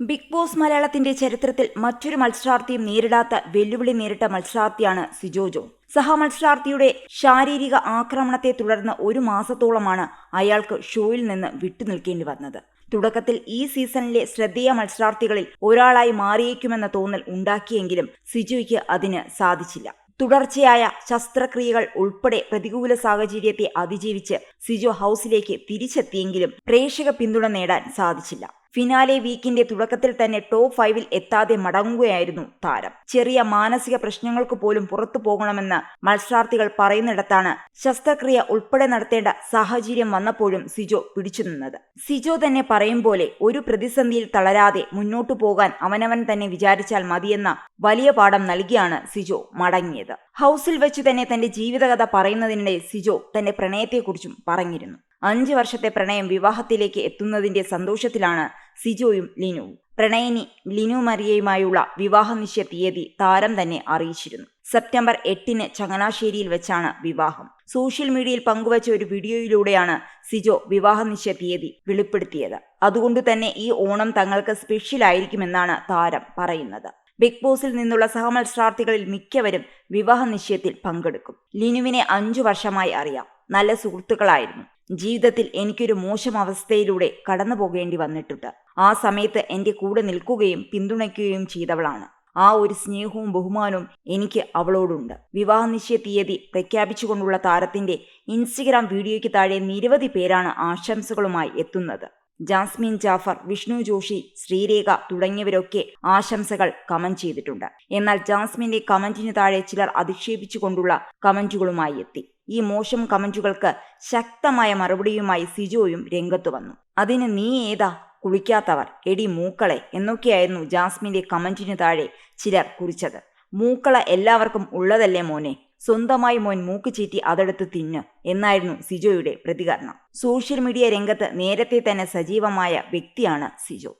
Big boss മലയാളത്തിന്റെ ചരിത്രത്തിൽ മറ്റൊരു മത്സരാർത്ഥിയും നേരിടാത്ത വെല്ലുവിളി നേരിട്ട മത്സരാർത്ഥിയാണ് സിജോ സഹമത്സരാർത്ഥിയുടെ ശാരീരിക ആക്രമണത്തെ തുടർന്ന് ഒരു മാസത്തോളമാണ് അയാൾക്ക് ഷോയിൽ നിന്ന് വിട്ടുനിൽക്കേണ്ടി വന്നത്. തുടക്കത്തിൽ ഈ സീസണിലെ ശ്രദ്ധേയ മത്സരാർത്ഥികളിൽ ഒരാളായി മാറിയേക്കുമെന്ന തോന്നൽ ഉണ്ടാക്കിയെങ്കിലും സിജോയ്ക്ക് അതിന് സാധിച്ചില്ല. തുടർച്ചയായ ശസ്ത്രക്രിയകൾ ഉൾപ്പെടെ പ്രതികൂല സാഹചര്യത്തെ അതിജീവിച്ച് സിജോ ഹൗസിലേക്ക് തിരിച്ചെത്തിയെങ്കിലും പ്രേക്ഷക പിന്തുണ നേടാൻ സാധിച്ചില്ല. ഫിനാലെ വീക്കിന്റെ തുടക്കത്തിൽ തന്നെ ടോപ്പ് ഫൈവിൽ എത്താതെ മടങ്ങുകയായിരുന്നു താരം. ചെറിയ മാനസിക പ്രശ്നങ്ങൾക്ക് പോലും പുറത്തു പോകണമെന്ന് മത്സരാർത്ഥികൾ പറയുന്നിടത്താണ് ശസ്ത്രക്രിയ ഉൾപ്പെടെ നടത്തേണ്ട സാഹചര്യം വന്നപ്പോഴും സിജോ പിടിച്ചു നിന്നത്. സിജോ തന്നെ പറയും പോലെ ഒരു പ്രതിസന്ധിയിൽ തളരാതെ മുന്നോട്ടു പോകാൻ അവനവൻ തന്നെ വിചാരിച്ചാൽ മതിയെന്ന വലിയ പാഠം നൽകിയാണ് സിജോ മടങ്ങിയത്. ഹൗസിൽ വെച്ച് തന്നെ തന്റെ ജീവിതകഥ പറയുന്നതിനിടെ സിജോ തന്റെ പ്രണയത്തെക്കുറിച്ചും പറഞ്ഞിരുന്നു. അഞ്ച് വർഷത്തെ പ്രണയം വിവാഹത്തിലേക്ക് എത്തുന്നതിന്റെ സന്തോഷത്തിലാണ് സിജോയും ലിനുവും പ്രണയിനി ലിനു മരിയയുമായുള്ള വിവാഹ നിശ്ചയ തീയതി താരം തന്നെ അറിയിച്ചിരുന്നു. സെപ്റ്റംബർ എട്ടിന് ചങ്ങനാശ്ശേരിയിൽ വെച്ചാണ് വിവാഹം. സോഷ്യൽ മീഡിയയിൽ പങ്കുവച്ച ഒരു വീഡിയോയിലൂടെയാണ് സിജോ വിവാഹ നിശ്ചയ തീയതി വെളിപ്പെടുത്തിയത്. അതുകൊണ്ട് തന്നെ ഈ ഓണം തങ്ങൾക്ക് സ്പെഷ്യൽ ആയിരിക്കുമെന്നാണ് താരം പറയുന്നത്. ബിഗ് ബോസിൽ നിന്നുള്ള സഹമത്സരാർത്ഥികളിൽ മിക്കവരും വിവാഹ നിശ്ചയത്തിൽ പങ്കെടുക്കും. ലിനുവിനെ അഞ്ചു വർഷമായി അറിയാം. നല്ല സുഹൃത്തുക്കളായിരുന്നു. ജീവിതത്തിൽ എനിക്കൊരു മോശം അവസ്ഥയിലൂടെ കടന്നു പോകേണ്ടി വന്നിട്ടുണ്ട്. ആ സമയത്ത് എന്റെ കൂടെ നിൽക്കുകയും പിന്തുണയ്ക്കുകയും ചെയ്തവളാണ്. ആ ഒരു സ്നേഹവും ബഹുമാനവും എനിക്ക് അവളോടുണ്ട്. വിവാഹ നിശ്ചയ തീയതി പ്രഖ്യാപിച്ചുകൊണ്ടുള്ള താരത്തിന്റെ ഇൻസ്റ്റഗ്രാം വീഡിയോയ്ക്ക് താഴെ നിരവധി പേരാണ് ആശംസകളുമായി എത്തുന്നത്. ജാസ്മിൻ ജാഫർ വിഷ്ണു ജോഷി ശ്രീരേഖ തുടങ്ങിയവരൊക്കെ ആശംസകൾ കമന്റ് ചെയ്തിട്ടുണ്ട്. എന്നാൽ ജാസ്മിന്റെ കമന്റിന് താഴെ ചിലർ അധിക്ഷേപിച്ചുകൊണ്ടുള്ള കമന്റുകളുമായി എത്തി. ഈ മോശം കമന്റുകൾക്ക് ശക്തമായ മറുപടിയുമായി സിജോയും രംഗത്ത് വന്നു. അതിന് നീ ഏതാ കുളിക്കാത്തവർ എടി മൂക്കളെ എന്നൊക്കെയായിരുന്നു ജാസ്മിന്റെ കമന്റിന് താഴെ ചിലർ കുറിച്ചത്. മൂക്കള എല്ലാവർക്കും ഉള്ളതല്ലേ മോനെ? സ്വന്തമായി മോൻ മൂക്ക് ചീറ്റി അതെടുത്ത് തിന്ന് എന്നായിരുന്നു സിജോയുടെ പ്രതികരണം. സോഷ്യൽ മീഡിയ രംഗത്ത് നേരത്തെ തന്നെ സജീവമായ വ്യക്തിയാണ് സിജോ.